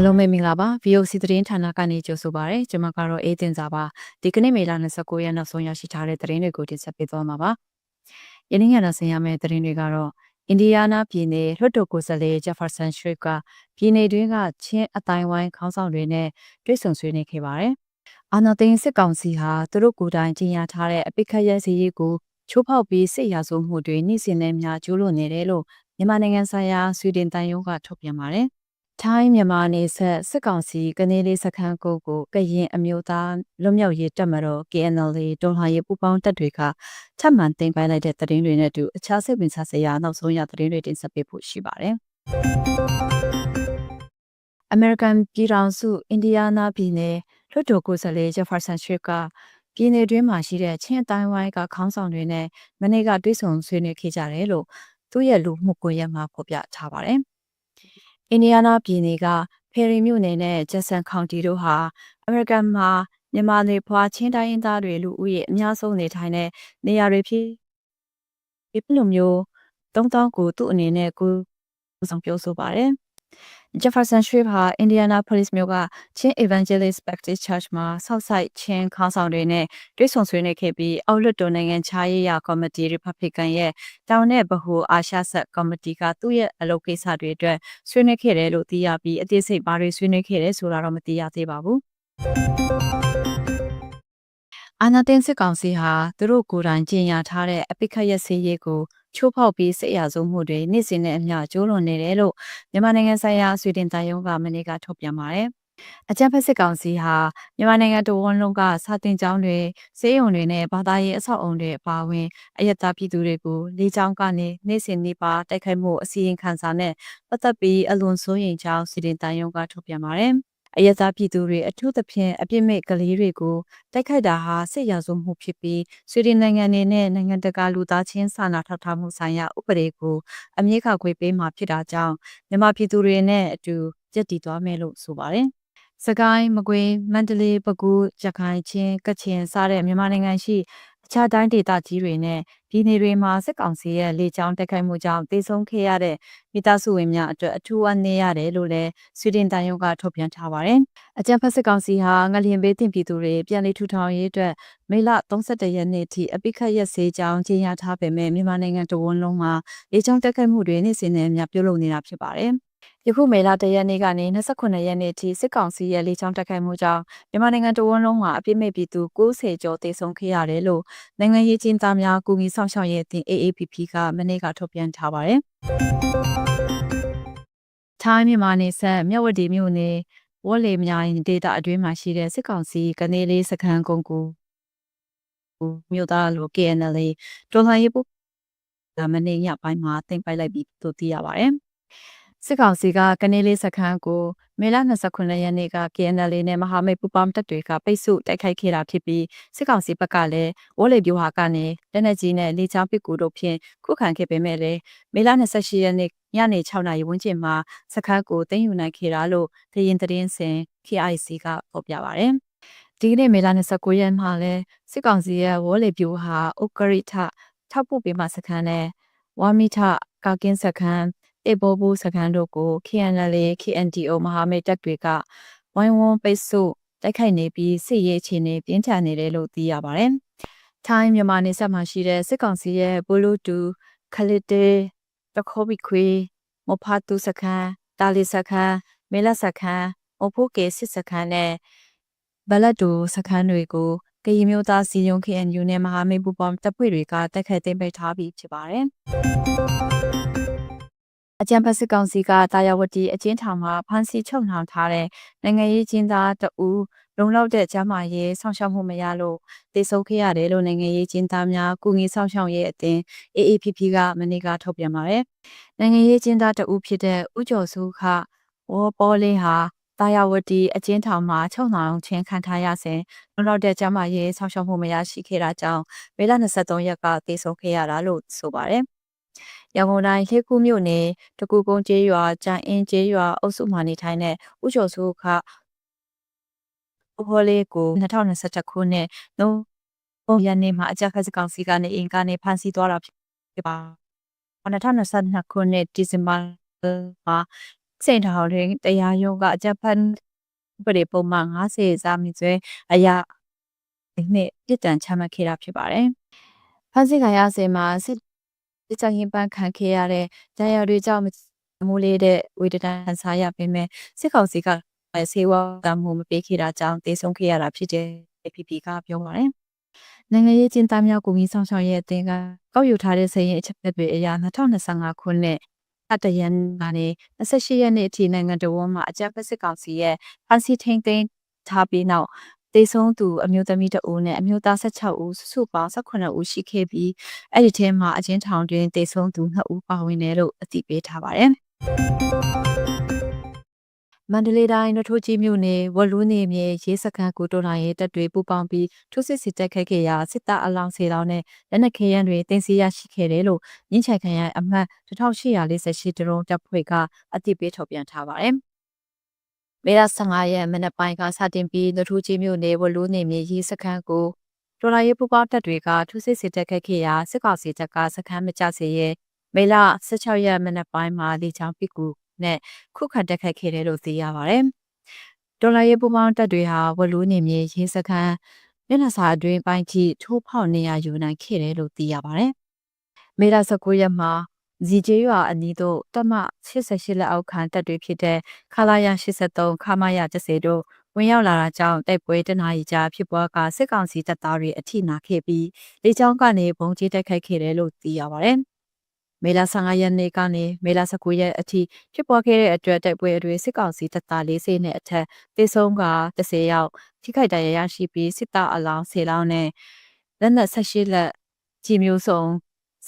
အားလုံးပဲမင်္ဂလာပါ VOC သတင်းဌာနကနေကြိုဆိုပါရစေကျွန်မကတော့အေးတင်စာပါဒီကနေ့မေလ29ရက်နောက်ဆုံးရရှိထားတဲ့သတင်းတွေကိုတင်ဆက်ပေးသွားမှာပါယနေ့ညနောက်ဆင်ရမယ့်သတင်းတွေကတော့အိန္ဒိယနာပြည်နယ်လွှတ်တော်ကိုယ်စားလှယ် Jefferson Shreve ကပြည်နယ်တွင်းကချင်းအတိုင်းဝိုင်းခေါင်းဆောင်တွေနဲ့တွေ့ဆုံဆွေးနွေးခဲ့ပါတယ်အာနာသိန်းစစ်ကောင်စီဟာသူတို့ကိုယ်တိုင်ကြီးညာထားတဲ့အပိခတ်ရဲစီရေးကိုချိုးဖောက်ပြီးစစ်ရာဇဝမှုတွေနှိစင်နေများကျူးလွန်နေတယ်လို့မြန်မာနိုင်ငံဆိုင်ရာဆွေဒင်တန်ယုံကထုတ်ပြန်ပါတယ် ထိုင်းမြန်မာနေဆက်စစ်ကောင်စီကနေလေးစခန်းကုတ်ကိုကရင်အမျိုးသားလွတ်မြောက်ရေးတပ်မတော် KNL တွန်လှန်ရေးပူးပေါင်းတပ်တွေကထပ်မံတင်ပိုင်လိုက်တဲ့သတင်းတွေနဲ့အတူအခြားစိတ်ဝင်စားစရာနောက်ဆုံးရသတင်းတွေတင်ဆက်ပေးဖို့ရှိပါတယ်။ American ပြည်ထောင်စုအင်ဒီယားနားပြည်နယ်လွှတ်တော်ကိုယ်စားလှယ် Jefferson Shreve ကပြည်နယ်တွင်းမှာရှိတဲ့ချင်းအတိုင်းဝိုင်းကခေါင်းဆောင်တွေနဲ့မနေ့ကတွေ့ဆုံဆွေးနွေးခဲ့ကြတယ်လို့သူ့ရဲ့လူမှုကွန်ရက်မှာဖော်ပြထားပါတယ်။ အင်ဒီယားနားပြည်နယ်ကဖယ်ရီမြို့နယ်နဲ့ဂျက်ဆန်ကောင်တီတို့ဟာအမေရိကန်မှာမြန်မာနေဖွာချင်းတိုင်းရင်းသားတွေလူဦးရေအများဆုံးနေထိုင်တဲ့နေရာတွေဖြစ်ဒီလိုမျိုးတုံးတောင်းကိုသူ့အနေနဲ့ကိုဆောင်ပြောဆိုပါတယ်။ Jefferson Shreve ဟာ Indianapolis မြို့ကချင်း Evangelist Baptist Church မှာဆောက်ဆိုင်ချင်းခေါင်းဆောင်တွေနဲ့တွေ့ဆုံဆွေးနွေးခဲ့ပြီးအောက်လွှတ်တော်နိုင်ငံခြားရေးရာကော်မတီ Republican ရဲ့တောင်နဲ့ဗဟိုအာရှဆက်ကော်မတီကသူ့ရဲ့အလုပ်ကိစ္စတွေအတွက်ဆွေးနွေးခဲ့တယ်လို့သိရပြီးအသေးစိတ်ဘာတွေဆွေးနွေးခဲ့တယ်ဆိုတာတော့မသိရသေးပါဘူး။အာနာတင်စစ်ကောင်စီဟာသူတို့ကိုယ်တိုင်ကြီးညာထားတဲ့အပိခတ်ရစေးရေးကို ချိုးဖောက်ပြီးစစ်ရာဇဝမှုတွေနေ့စဉ်နဲ့အမျှကျိုးလွန်နေတယ်လို့မြန်မာနိုင်ငံဆိုင်ရာဆွေဒင်တန်ယုံကမနေ့ကထုတ်ပြန်ပါတယ်။အကြံဖက်စစ်ကောင်စီဟာမြန်မာနိုင်ငံတော်ဝန်လုံးကစာတင်ကျောင်းတွေစေယုံတွေနဲ့ဘာသာရေးအဆောက်အုံတွေအပါအဝင်အယက်သားပြည်သူတွေကိုလေးချောင်းကနေနေ့စဉ်နေ့ပါတိုက်ခိုက်မှုအစီရင်ခံစာနဲ့ပတ်သက်ပြီးအလွန်စိုးရိမ်ကြောင်းစီရင်တန်ယုံကထုတ်ပြန်ပါတယ်။ အယက်သားပြည်သူတွေအထူးသဖြင့်အပြစ်မဲ့ကလေးတွေကိုတိုက်ခိုက်တာဟာစစ်ရာဇဝမှုဖြစ်ပြီးဆွေဒင်နိုင်ငံနေနဲ့နိုင်ငံတကာလူသားချင်းစာနာထောက်ထားမှုဆိုင်ရာဥပဒေကိုအမြင့်ခခွေပေးမှာဖြစ်တာကြောင့်မြန်မာပြည်သူတွေနဲ့အတူကြက်တည်သွားမယ်လို့ဆိုပါတယ်။စကိုင်းမကွေးမန္တလေးပဲခူးရခိုင်ချင်းကချင်စတဲ့မြန်မာနိုင်ငံရှိ အခြားတိုင်းဒေသကြီးတွေနဲ့ပြည်နယ်တွေမှာစစ်ကောင်စီရဲ့လေကြောင်းတိုက်ခိုက်မှုကြောင့်တေဆုံးခဲ့ရတဲ့မိသားစုဝင်များအတွက်အထူးအနေရတယ်လို့လည်းဆွေဒင်တန်ယုံကထုတ်ပြန်ထားပါတယ်။အကြံဖက်စစ်ကောင်စီဟာငလျင်ဘေးတင်ပြည်သူတွေပြန်လည်ထူထောင်ရေးအတွက်မေလ31ရက်နေ့ထိအပိခတ်ရက်စေးကြောင်းကြေညာထားပေမဲ့မြန်မာနိုင်ငံတဝန်းလုံးမှာလေကြောင်းတိုက်ခိုက်မှုတွေနေ့စဉ်နဲ့အမျှပြုလုပ်နေတာဖြစ်ပါတယ်။ ယခုမေလ၁ရက်နေ့ကနေ29ရက်နေ့ထိစစ်ကောင်စီရဲ့လေကြောင်းတိုက်ခိုက်မှုကြောင့်မြန်မာနိုင်ငံတဝန်းလုံးမှာအပြစ်မဲ့ပြည်သူ90ကျော်သေဆုံးခဲ့ရတယ်လို့နိုင်ငံရေးကျင်းသားများကူညီဆောင်ရှောက်ရေးအသင်း AAPP ကမနေ့ကထုတ်ပြန်ထားပါတယ်။ထိုင်းမြန်မာနယ်စပ်မြဝတီမြို့နယ်ဝက်လေမြိုင်ဒေသအတွင်းမှာရှိတဲ့စစ်ကောင်စီကနေလေးစခန်းကုန်းကိုမြို့သားလို KNL တော်လှန်ရေးပုမနေ့ညပိုင်းမှာတင်ပိုက်လိုက်ပြီးသို့သိရပါတယ်။ စစ်ကောင်စီကကနေလေးစခန်းကိုမေလ29ရက်နေ့က KNL နဲ့မဟာမိတ်ပူးပေါင်းတပ်တွေကပိတ်ဆို့တိုက်ခိုက်ခဲ့တာဖြစ်ပြီးစစ်ကောင်စီဘက်ကလည်းဝေါ်လေပြူဟာကနေလက်နက်ကြီးနဲ့လေချောင်းပစ်ကူတို့ဖြင့်ခုခံခဲ့ပေမဲ့လည်းမေလ28ရက်နေ့ညနေ6နာရီဝန်းကျင်မှာစခန်းကိုတင်ယူနိုင်ခဲ့တာလို့သရင်သတင်းစင် KIC ကဖော်ပြပါဗျ။ဒီကနေ့မေလ29ရက်မှာလဲစစ်ကောင်စီရဲ့ဝေါ်လေပြူဟာဥက္ကရိထထောက်ပို့ပေးမှစခန်းနဲ့ဝါမီထကာကင်းစခန်း တေဘောဘူးစကန်တို့ကို KNL KNDO မဟာမိတ်တပ်တွေကဝိုင်းဝန်းပိတ်ဆို့တိုက်ခိုက်နေပြီးစစ်ရေးအခြေအနေပြင်းထန်နေတယ်လို့သိရပါတယ်။ထိုင်းမြန်မာနယ်စပ်မှာရှိတဲ့စစ်ကောင်စီရဲ့ဘူလူတူခလစ်တေတခိုဘီခွေမဖာတူစခန်းတာလီစခန်းမေလစခန်းအဖိုးကေစစ်စခန်းနဲ့ဘလတ်တူစခန်းတွေကိုကရင်မျိုးသားစီယုံ KNU နဲ့မဟာမိတ်ပူးပေါင်းတပ်ဖွဲ့တွေကတိုက်ခိုက်သိမ်းပိုက်ထားပြီးဖြစ်ပါတယ်။ အကြံဖက်စစ်ကောင်စီကတာယာဝတီအကျဉ်းထောင်မှာဖမ်းဆီးချုပ်နှောင်ထားတဲ့နိုင်ငံရေးကျင်းသားတဦးလုံလောက်တဲ့ကျန်းမာရေးဆောင်ရှောက်မှုမရလို့တေဆုံးခဲ့ရတယ်လို့နိုင်ငံရေးကျင်းသားများကုငီဆောင်ရှောက်ရေးအသင်း AAPP ကမနေ့ကထုတ်ပြန်ပါတယ်။နိုင်ငံရေးကျင်းသားတဦးဖြစ်တဲ့ဦးကျော်စုခဝေါ်ပေါ်လင်းဟာတာယာဝတီအကျဉ်းထောင်မှာချုပ်နှောင်ခြင်းခံထားရစဉ်လုံလောက်တဲ့ကျန်းမာရေးဆောင်ရှောက်မှုမရရှိခဲ့တာကြောင့်မေလ23ရက်ကတေဆုံးခဲ့ရတာလို့ဆိုပါတယ်။ ရန်ကုန်တိုင်းလှခုမြို့နယ်တကူကုန်းကျေးရွာကျန်အင်းကျေးရွာအုပ်စုမှာနေထိုင်တဲ့ဦးကျော်စိုးခဥဟောလေးကို2021ခုနှစ်နိုဝင်ဘာနေ့မှာအကြမ်းဖက်စကောင်စီကနေအင်ကနေဖမ်းဆီးသွားတာဖြစ်ပါ2022ခုနှစ်ဒီဇင်ဘာမှာစိန်ထောင်တွင်တရားရုံးကအကြပ်ဖတ်ပရိပုံမှန်90စာမြင့်ကျွဲအရာနှစ်ပြစ်ဒဏ်ချမှတ်ခဲ့တာဖြစ်ပါတယ်။ဖန်စီခံရစဉ်မှာစစ် စစ်ချရင်ပန်းခံခဲ့ရတဲ့တရားတွေကြောင့်မိုးလေးတဲ့ဝေဒနာဆာရပေမဲ့စစ်ကောင်စီကဆေးဝါးကမှုမပေးခဲ့တာကြောင့်တေဆုံးခဲ့ရတာဖြစ်တယ် PP ကပြောပါတယ်။နိုင်ငံရေးကျင်းသားများကိုကြီးဆောင်ရှောက်ရဲ့အသင်းကကောက်ယူထားတဲ့စည်ရင်အချက်တွေအရာ2025ခုနှစ်အတရန်ကနေ28ရက်နေ့အထိနိုင်ငံတော်ဝန်မှာအကြမ်းဖက်စစ်ကောင်စီရဲ့ဖန်စီထိန်သိမ်းထားပြီးနောက် တေဆုံးသူအမျိုးသမီးတဦးနဲ့အမျိုးသား16ဦးစုစုပေါင်း18ဦးရှိခဲ့ပြီးအဲ့ဒီထဲမှာအချင်းထောင်တွင်တေဆုံးသူ2ဦးပါဝင်တယ်လို့အသိပေးထားပါတယ်။မန္တလေးတိုင်းနထိုးကြီးမြို့နယ်ဝလူးနေမြေရေးစခန်းကိုတော်လိုင်းရဲတပ်တွေပူးပေါင်းပြီးထိုးစစ်စစ်တက်ခတ်ခဲ့ရာစစ်သားအလောင်းစေတောင်းနဲ့လက်နက်ခဲယမ်းတွေတင်စီရရှိခဲ့တယ်လို့ညှိချိုင်ခံရအမှတ်1848ဒရုန်းတပ်ဖွဲ့ကအသိပေးထုတ်ပြန်ထားပါတယ်။ မေလ15ရက်မနက်ပိုင်းကစတင်ပြီးနထိုးကြီးမြို့နယ်ဝလူးနေမြေရေးစခန်းကိုတော်လိုင်းရဲပူးပေါင်းတပ်တွေကထိုးစစ်စစ်တက်ခတ်ခဲ့ရာစစ်ကောင်စီတပ်ကစခန်းမကျစေရဲမေလ16ရက်မနက်ပိုင်းမှာလေချောင်းပစ်ကူနဲ့ခုခံတက်ခတ်ခဲ့တယ်လို့သိရပါတယ်။ဒေါ်လာရေးပူပေါင်းတက်တွေဟာဝလူးနေမြေရေးစခန်းမျက်နှာစာအတွင်းပိုင်းထိထိုးဖောက်နေရယူနိုင်ခဲ့တယ်လို့သိရပါတယ်။မေလ19ရက်မှာ ဇီကျေးရွာအနီးသို့တမ88လက်အောက်ခံတပ်တွေဖြစ်တဲ့ခလာရ83ခမာရ30တို့ဝင်ရောက်လာတာကြောင့်တိုက်ပွဲတနာရီကြာဖြစ်ပွားကစစ်ကောင်စီတပ်သားတွေအထိနာခဲ့ပြီးလေကြောင်းကနေဘုံကျတိုက်ခိုက်ခဲ့တယ်လို့သိရပါတယ်။မေလ15ရက်နေ့ကနေမေလ19ရက်အထိဖြစ်ပွားခဲ့တဲ့အတွက်တိုက်ပွဲတွေစစ်ကောင်စီတပ်သား40နဲ့အထက်တေဆုံးက30ယောက်ထိခိုက်ဒဏ်ရာရရှိပြီးစစ်သားအလောင်း10လောင်းနဲ့လက်နက်18လက်ကြီးမျိုးစုံ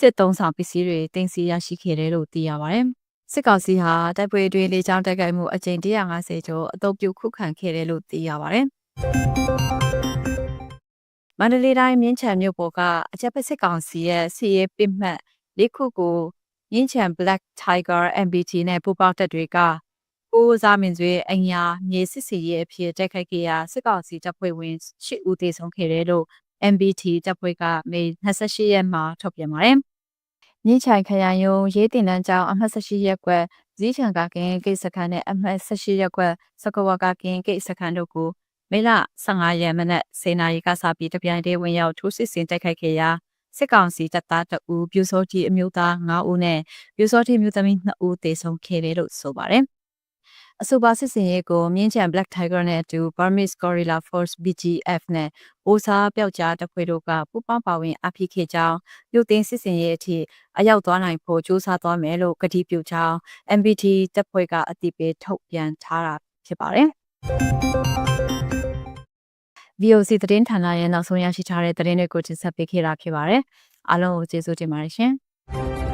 စစ်သုံးဆောင်ပစ္စည်းတွေတင်စီရရှိခဲ့တယ်လို့သိရပါတယ်။စစ်ကောင်စီဟာတိုက်ပွဲတွေလေကြောင်းတိုက်ခိုက်မှုအကြိမ်150ကျော်အုပ်ပြုခုခံခဲ့တယ်လို့သိရပါတယ်။မန္တလေးတိုင်းမြင်းချံမြို့ပေါ်ကအကြက်ပစစ်ကောင်စီရဲ့စီရေးပစ်မှတ်လေးခုကိုရင်းချံ Black Tiger MBT နဲ့ပူးပေါင်းတပ်တွေကကိုးစားမင်စွေအညာမြေစစ်စီရဲ့အဖြစ်တိုက်ခိုက်ခဲ့ရာစစ်ကောင်စီတပ်ဖွဲ့ဝင်၈ဦးသေဆုံးခဲ့တယ်လို့ MBT တပ်ဖွဲ့ကမေ28ရက်မှာထုတ်ပြန်ပါတယ်။ ညချိုင်ခရိုင်ယုံရေးတင်တန်းကျောင်းအမှတ်18ရက်ကွက်ဇီးချံကကင်းကိတ်စခန်းနဲ့အမှတ်18ရက်ကွက်စကဝကကင်းကိတ်စခန်းတို့ကိုမေလ15ရက်မနက်10:00နာရီကစပြီးတပြိုင်တည်းဝင်ရောက်ထိုးစစ်ဆင်တိုက်ခိုက်ခဲ့ရာစစ်ကောင်စီတပ်သားတအူပြူစောတိအမျိုးသား9ဦးနဲ့ပြူစောတိမျိုးသမီး2ဦးသေဆုံးခဲ့တယ်လို့ဆိုပါတယ်။ အဆိုပါစစ်စင်ရေးကိုမြင်းချံ Black Tiger နဲ့အတူ Burmese Gorilla Force BGF နဲ့အိုစာပျောက်ကြားတပ်ဖွဲ့တို့ကပူးပေါင်းပါဝင်အဖိခေကြောင်းပြုတ်သိမ်းစစ်စင်ရေးအထိအရောက်သွားနိုင်ဖို့စူးစမ်းသွားမယ်လို့ကတိပြုကြောင်း MBT တပ်ဖွဲ့ကအသိပေးထုတ်ပြန်ထားတာဖြစ်ပါတယ်။ VOC သတင်းဌာနရဲ့နောက်ဆုံးရရှိထားတဲ့သတင်းတွေကိုတင်ဆက်ပေးခဲ့တာဖြစ်ပါတယ်။အားလုံးကိုကျေးဇူးတင်ပါတယ်ရှင်။